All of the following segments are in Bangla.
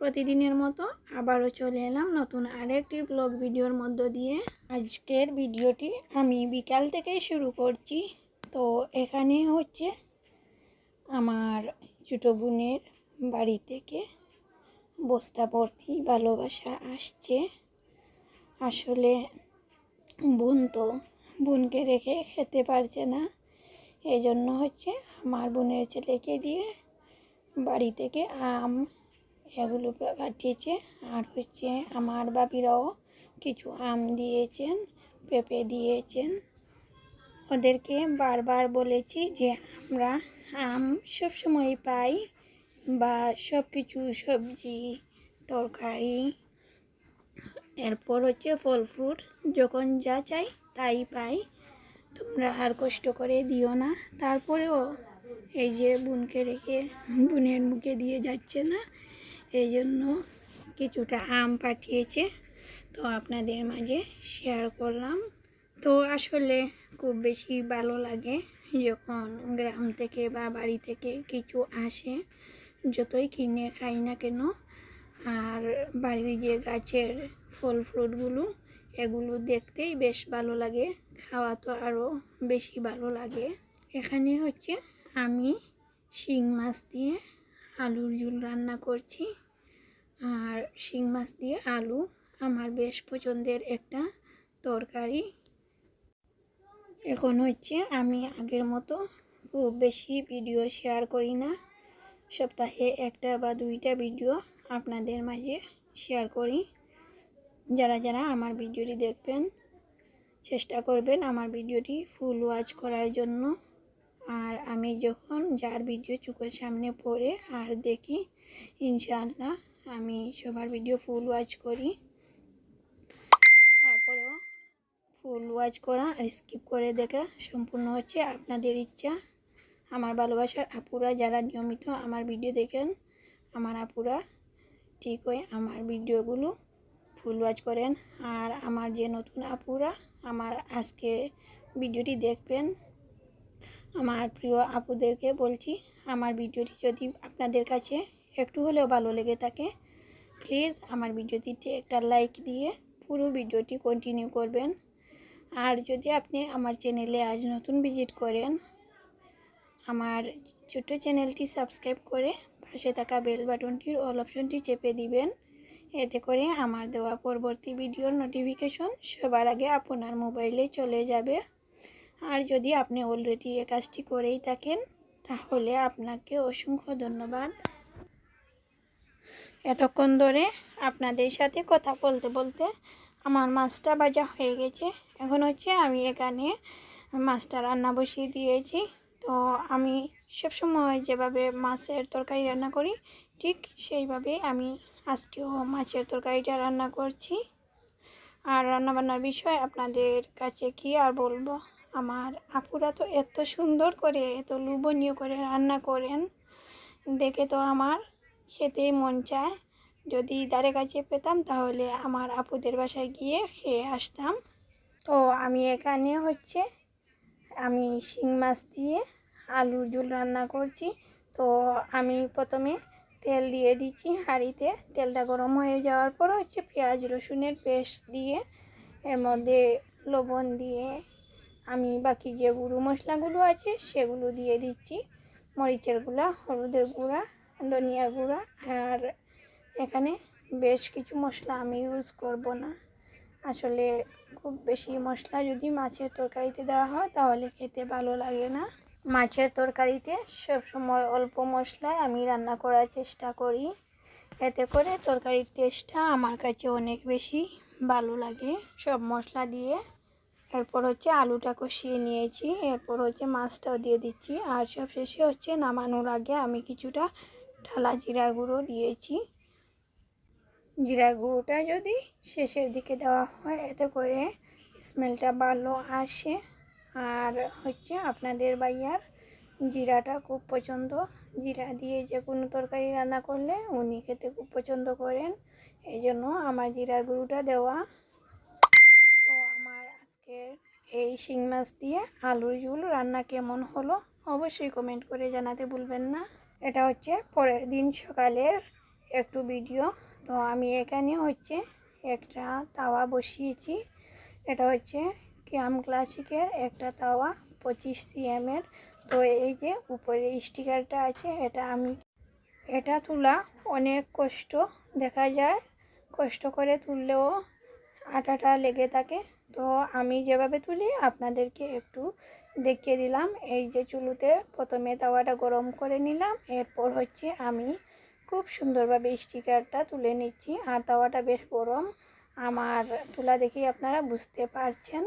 প্রতিদিনের মতো আবারও চলে এলাম নতুন আরেকটি ব্লগ ভিডিওর মধ্য দিয়ে। আজকের ভিডিওটি আমি বিকাল থেকে শুরু করছি। তো এখানে হচ্ছে আমার ছোটো বোনের বাড়ি থেকে বস্তা ভর্তি ভালোবাসা আসছে। আসলে বোন তো বোনকে রেখে খেতে পারছে না। এই জন্য হচ্ছে আমার বোনের ছেলেকে দিয়ে বাড়ি থেকে আম এগুলো পাঠিয়েছে আর হচ্ছে আমার বাপিরাও কিছু আম দিয়েছেন, পেঁপে দিয়েছেন। ওদেরকে বারবার বলেছি যে আমরা আম সবসময় পাই বা সব কিছু সবজি, তরকারি, এরপর হচ্ছে ফল ফ্রুট যখন যা চাই তাই পাই। তোমরা আর কষ্ট করে দিও না। তারপরেও এই যে বোনকে রেখে, বোনের মুখে দিয়ে যাচ্ছে না। এই জন্য কিছুটা আম পাঠিয়েছে। তো আপনাদের মাঝে শেয়ার করলাম। তো আসলে খুব বেশি ভালো লাগে যখন গ্রাম থেকে বা বাড়ি থেকে কিছু আসে, যতই কিনে খাই না কেন। আর বাড়ির যে গাছের ফল ফ্রুটগুলো, এগুলো দেখতেই বেশ ভালো লাগে। খাওয়া তো আরও বেশি ভালো লাগে। এখানে হচ্ছে আমি শিং মাছ দিয়ে আলুর ঝোল রান্না করছি। শিং মাছ দিয়ে আলু আমার বেশ পছন্দের একটা তরকারি। এখন হচ্ছে আমি আগের মতো খুব বেশি ভিডিও শেয়ার করি না। সপ্তাহে একটা বা দুইটা ভিডিও আপনাদের মাঝে শেয়ার করি। যারা যারা আমার ভিডিওটি দেখবেন, চেষ্টা করবেন আমার ভিডিওটি ফুল ওয়াচ করার জন্য। আর আমি যখন যার ভিডিও চোখের সামনে পড়ে আর দেখি, ইনশাআল্লাহ আমি সবার ভিডিও ফুল ওয়াচ করি। তারপরেও ফুল ওয়াচ করা আর স্কিপ করে দেখা সম্পূর্ণ হচ্ছে আপনাদের ইচ্ছা। আমার ভালোবাসার আপুরা যারা নিয়মিত আমার ভিডিও দেখেন, আমার আপুরা ঠিক হয়ে আমার ভিডিওগুলো ফুল ওয়াচ করেন। আর আমার যে নতুন আপুরা, আমার আজকে ভিডিওটি দেখবেন, আমার প্রিয় আপুদেরকে বলছি, আমার ভিডিওটি যদি আপনাদের কাছে একটু হলেও ভালো লেগে থাকে প্লিজ আমার ভিডিওটিতে একটা লাইক দিয়ে পুরো ভিডিওটি কন্টিনিউ করবেন। আর যদি আপনি আমার চ্যানেলে আজ নতুন ভিজিট করেন, আমার ছোট্ট চ্যানেলটি সাবস্ক্রাইব করে পাশে থাকা বেল বাটনটির অল অপশনটি চেপে দিবেন। এতে করে আমার দেওয়া পরবর্তী ভিডিওর নোটিফিকেশন সবার আগে আপনার মোবাইলে চলে যাবে। আর যদি আপনি অলরেডি এ কাজটি করেই থাকেন, তাহলে আপনাকে অসংখ্য ধন্যবাদ। এতক্ষণ ধরে আপনাদের সাথে কথা বলতে বলতে আমার মাছটা ভাজা হয়ে গেছে। এখন হচ্ছে আমি এখানে মাছটা রান্না বসিয়ে দিয়েছি। তো আমি সবসময় যেভাবে মাছের তরকারি রান্না করি, ঠিক সেইভাবে আমি আজকেও মাছের তরকারিটা রান্না করছি। আর রান্নাবান্নার বিষয় আপনাদের কাছে কি আর বলব? আমার আপুরা তো এত সুন্দর করে, এত লোভনীয় করে রান্না করেন। দেখে তো আমার খেতেই মন চায়। যদি দ্বারে কাছে পেতাম তাহলে আমার আপুদের বাসায় গিয়ে খেয়ে আসতাম। তো আমি এখানে হচ্ছে আমি শিং মাছ দিয়ে আলুর ঝোল রান্না করছি। তো আমি প্রথমে তেল দিয়ে দিচ্ছি হাঁড়িতে। তেলটা গরম হয়ে যাওয়ার পর হচ্ছে পেঁয়াজ, রসুনের পেস্ট দিয়ে এর মধ্যে লবণ দিয়ে আমি বাকি যে গুঁড়ো মশলাগুলো আছে সেগুলো দিয়ে দিচ্ছি। মরিচের গুঁড়া, হলুদের গুঁড়া ধনিয়ার গুঁড়া আর এখানে বেশ কিছু মশলা আমি ইউজ করব না। আসলে খুব বেশি মশলা যদি মাছের তরকারিতে দেওয়া হয় তাহলে খেতে ভালো লাগে না। মাছের তরকারিতে সবসময় অল্প মশলায় আমি রান্না করার চেষ্টা করি। এতে করে তরকারির টেস্টটা আমার কাছে অনেক বেশি ভালো লাগে। সব মশলা দিয়ে এরপর হচ্ছে আলুটা কষিয়ে নিয়েছি, এরপর হচ্ছে মাছটাও দিয়ে দিচ্ছি। আর সব শেষে হচ্ছে নামানোর আগে আমি কিছুটা ঢালা জিরার গুঁড়ো দিয়েছি। জিরা গুঁড়োটা যদি শেষের দিকে দেওয়া হয়, এতে করে স্মেলটা ভালো আসে। আর হচ্ছে আপনাদের ভাইয়ার জিরাটা খুব পছন্দ। জিরা দিয়ে যে কোনো তরকারি রান্না করলে উনি খেতে খুব পছন্দ করেন। এই জন্য আমার জিরা গুঁড়োটা দেওয়া। তো আমার আজকের এই শিং মাছ দিয়ে আলুর ঝুল রান্না কেমন হলো, অবশ্যই কমেন্ট করে জানাতে ভুলবেন না। এটা হচ্ছে পরের দিন সকালের একটু ভিডিও তো আমি এখানে হচ্ছে একটা তাওয়া বসিয়েছি। এটা হচ্ছে ক্যাম ক্লাসিকের একটা তাওয়া, পঁচিশ সিএমের তো এই যে উপরে স্টিকারটা আছে, এটা আমি এটা তোলা অনেক কষ্ট। দেখা যায় কষ্ট করে তুললেও আটাটা লেগে থাকে। তো আমি যেভাবে তুলি, আপনাদেরকে একটু দেখিয়ে দিলাম। এই যে চুলুতে প্রথমে তাওয়াটা গরম করে নিলাম। এরপর হচ্ছে আমি খুব সুন্দরভাবে স্টিকারটা তুলে নিচ্ছি। আর তাওয়াটা বেশ গরম। আমার তুলা দেখেই আপনারা বুঝতে পারছেন।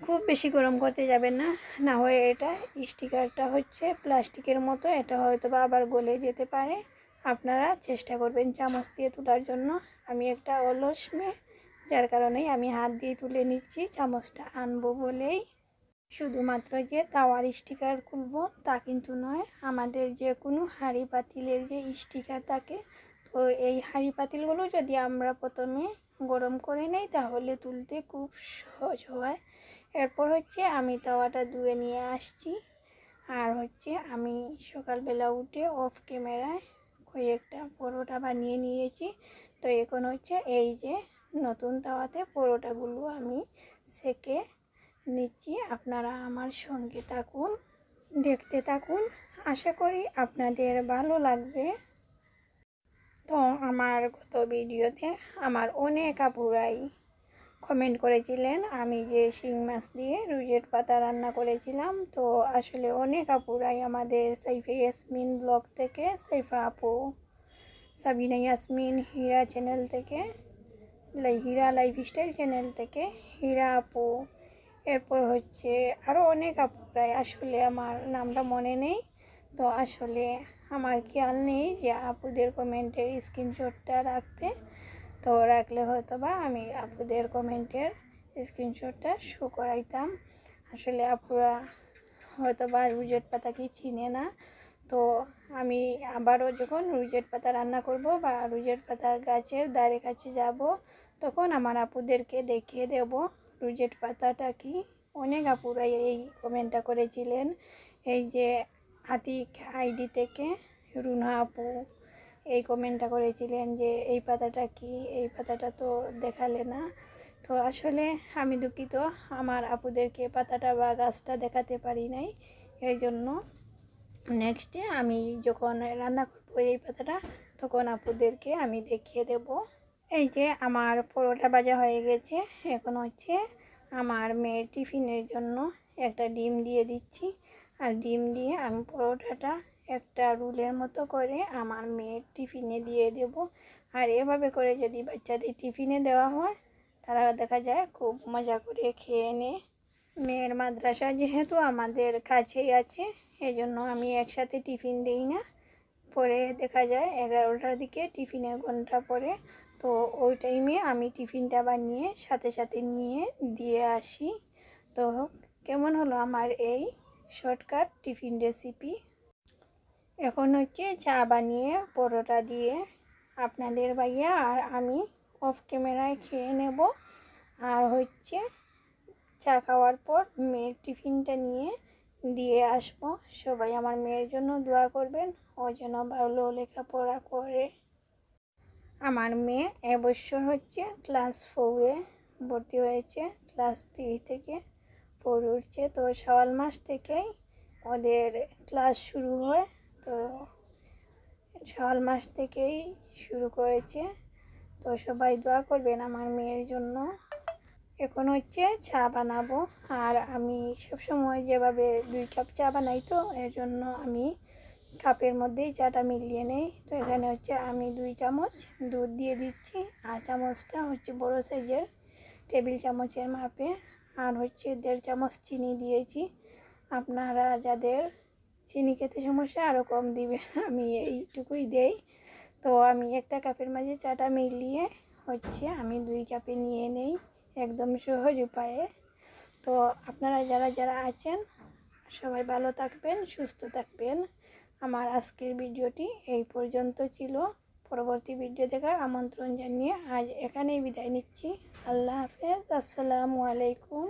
খুব বেশি গরম করতে যাবেন না। না হয়ে এটা স্টিকারটা হচ্ছে প্লাস্টিকের মতো। এটা হয়তো বা আবার গলে যেতে পারে। আপনারা চেষ্টা করবেন চামচ দিয়ে তোলার জন্য। আমি একটা অলস মেয়ে। যার কারণেই আমি হাত দিয়ে তুলে নিচ্ছি চামচটা আনব বলেই। শুধুমাত্র যে তাওয়ার স্টিকার খুলবো তা কিন্তু নয়, আমাদের যে কোনো হাঁড়ি পাতিলের যে স্টিকার থাকে, তো এই হাঁড়ি পাতিলগুলো যদি আমরা প্রথমে গরম করে নেই তাহলে তুলতে খুব সহজ হয়। এরপর হচ্ছে আমি তাওয়াটা ধুয়ে নিয়ে আসছি। আর হচ্ছে আমি সকালবেলা উঠে অফ ক্যামেরায় কয়েকটা পরোটা বানিয়ে নিয়েছি। তো এখন হচ্ছে এই যে নতুন তাওয়াতে পরোটাগুলো আমি সেকে নিচ্ছি। আপনারা আমার সঙ্গে থাকুন, দেখতে থাকুন। আশা করি আপনাদের ভালো লাগবে। তো আমার গত ভিডিওতে আমার অনেক আপুরাই কমেন্ট করেছিলেন, আমি যে শিং মাছ দিয়ে রুজের পাতা রান্না করেছিলাম। তো আসলে অনেক আপুরাই আমাদের সাইফে ইয়াসমিন ব্লগ থেকে, সাইফা আপু, সাবিনা ইয়াসমিন, হীরা চ্যানেল থেকে হীরা লাইফস্টাইল চ্যানেল থেকে হীরা আপু, এরপর হচ্ছে আরও অনেক আপুরাই আসলে আমার নামটা মনে নেই, তো আসলে আমার খেয়াল নেই যে আপুদের কমেন্টের স্ক্রিনশটটা রাখতে। তো রাখলে হয়তো বা আমি আপুদের কমেন্টের স্ক্রিনশটটা শো করাইতাম। আসলে আপুরা হয়তো বা রুজেট পাতা কি চিনে না। তো আমি আবারও যখন রুজেট পাতা রান্না করব বা রুজেট পাতার গাছের ধারে কাছে যাব তখন আমার আপুদেরকে দেখিয়ে দেব রুজেট পাতাটা কি। অনেক আপুরাই এই কমেন্টটা করেছিলেন, এই যে আতিক আইডি থেকে রুনা আপু এই কমেন্টটা করেছিলেন যে এই পাতাটা কি, এই পাতাটা তো দেখালে না। তো আসলে আমি দুঃখিত, আমার আপুদেরকে পাতাটা বা গাছটা দেখাতে পারি নাই, এই জন্য নেক্সটে আমি যখন রান্না করব এই পাতাটা, তখন আপুদেরকে আমি দেখিয়ে দেব। এই যে আমার পরোটা ভাজা হয়ে গেছে। এখন হচ্ছে আমার মেয়ের টিফিনের জন্য একটা ডিম দিয়ে দিচ্ছি। আর ডিম দিয়ে আমি পরোটাটা একটা রুলের মতো করে আমার মেয়ের টিফিনে দিয়ে দেব। আর এভাবে করে যদি বাচ্চাদের টিফিনে দেওয়া হয়, তারা দেখা যায় খুব মজা করে খেয়ে নেয়। মেয়ের মাদ্রাসা যেহেতু আমাদের কাছেই আছে, এজন্য আমি একসাথে টিফিন দিই না। পরে দেখা যায় এগারোটার দিকে টিফিনের ঘণ্টা পরে তো ওই টাইমে আমি টিফিনটা বানিয়ে সাথে সাথে নিয়ে দিয়ে আসি। তো কেমন হলো আমার এই শর্টকাট টিফিন রেসিপি এখন হচ্ছে চা বানিয়ে পরোটা দিয়ে আপনাদের ভাইয়া আর আমি অফ ক্যামেরায় খেয়ে নেব। আর হচ্ছে চা খাওয়ার পর মেয়ের টিফিনটা নিয়ে দিয়ে আসব। সবাই আমার মেয়ের জন্য দোয়া করবেন। ও যেন ভালো লেখাপড়া করে। আমার মেয়ে এবছর হচ্ছে ক্লাস ফোরে ভর্তি হয়েছে, ক্লাস থ্রি থেকে পড়ে উঠছে। তো সওয়াল মাস থেকেই ওদের ক্লাস শুরু হয়। তো সওয়াল মাস থেকেই শুরু করেছে। তো সবাই দোয়া করবেন আমার মেয়ের জন্য। এখন হচ্ছে চা বানাবো। আর আমি সবসময় যেভাবে দুই কাপ চা বানাই তো, এর জন্য আমি কাপের মধ্যেই চাটা মিলিয়ে নেই। তো এখানে হচ্ছে আমি দুই চামচ দুধ দিয়ে দিচ্ছি। আর চামচটা হচ্ছে বড় সাইজের টেবিল চামচের মাপে। আর হচ্ছে দেড় চামচ চিনি দিয়েছি। আপনারা যাদের চিনি খেতে সমস্যা আরও কম দিবেন, আমি এইটুকুই দেই। তো আমি একটা কাপের মাঝে চাটা মিলিয়ে হচ্ছে আমি দুই কাপে নিয়ে নেই একদম সহজ উপায়ে। তো আপনারা যারা যারা আছেন, সবাই ভালো থাকবেন, সুস্থ থাকবেন। আমার আজকের ভিডিওটি এই পর্যন্ত ছিল। পরবর্তী ভিডিও দেখার আমন্ত্রণ জানিয়ে আজ এখানেই বিদায় নিচ্ছি। আল্লাহ হাফেজ। আসসালামু আলাইকুম।